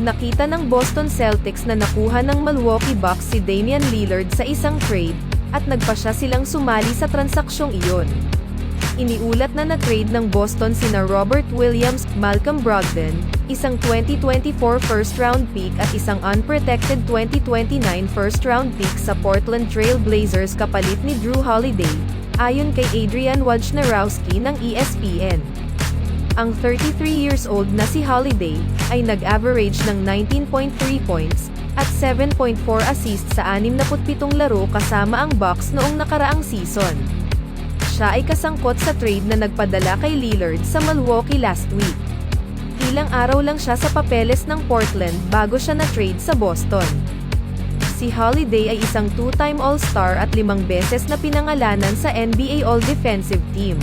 Nakita ng Boston Celtics na nakuha ng Milwaukee Bucks si Damian Lillard sa isang trade, at nagpa siya silang sumali sa transaksyong iyon. Iniulat na na-trade ng Boston sina Robert Williams, Malcolm Brogdon, isang 2024 first-round pick at isang unprotected 2029 first-round pick sa Portland Trail Blazers kapalit ni Drew Holiday, ayon kay Adrian Wojnarowski ng ESPN. Ang 33 years old na si Holiday, ay nag-average ng 19.3 points, at 7.4 assists sa 67 laro kasama ang Bucks noong nakaraang season. Siya ay kasangkot sa trade na nagpadala kay Lillard sa Milwaukee last week. Ilang araw lang siya sa papeles ng Portland bago siya na-trade sa Boston. Si Holiday ay isang two-time All-Star at limang beses na pinangalanan sa NBA All-Defensive Team.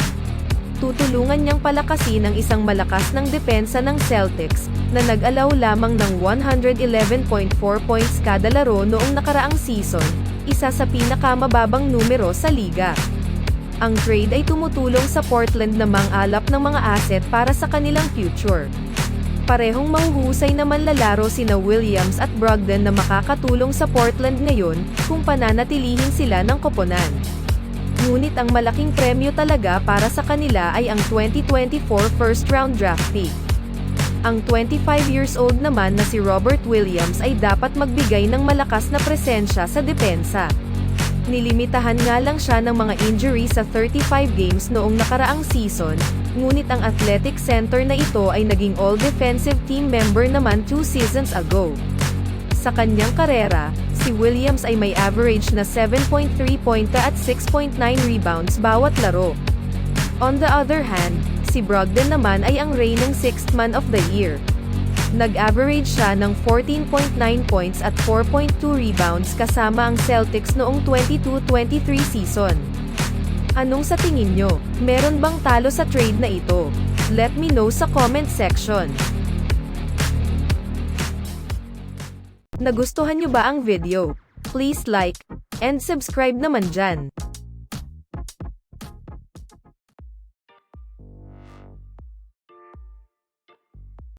Tutulungan niyang palakasin ang isang malakas ng depensa ng Celtics, na nag-alaw lamang ng 111.4 points kada laro noong nakaraang season, isa sa pinakamababang numero sa liga. Ang trade ay tumutulong sa Portland na mang-alap ng mga asset para sa kanilang future. Parehong mahuhusay na manlalaro sina Williams at Brogdon na makakatulong sa Portland ngayon, kung pananatilihin sila ng koponan. Ngunit ang malaking premyo talaga para sa kanila ay ang 2024 first round draft pick. Ang 25 years old naman na si Robert Williams ay dapat magbigay ng malakas na presensya sa depensa. Nilimitahan nga lang siya ng mga injury sa 35 games noong nakaraang season, ngunit ang athletic center na ito ay naging all-defensive team member naman two seasons ago. Sa kanyang karera, si Williams ay may average na 7.3 pointa at 6.9 rebounds bawat laro. On the other hand, si Brogdon naman ay ang reigning sixth man of the year. Nag-average siya ng 14.9 points at 4.2 rebounds kasama ang Celtics noong 22-23 season. Anong sa tingin nyo? Meron bang talo sa trade na ito? Let me know sa comment section. Nagustuhan nyo ba ang video? Please like and subscribe naman dyan.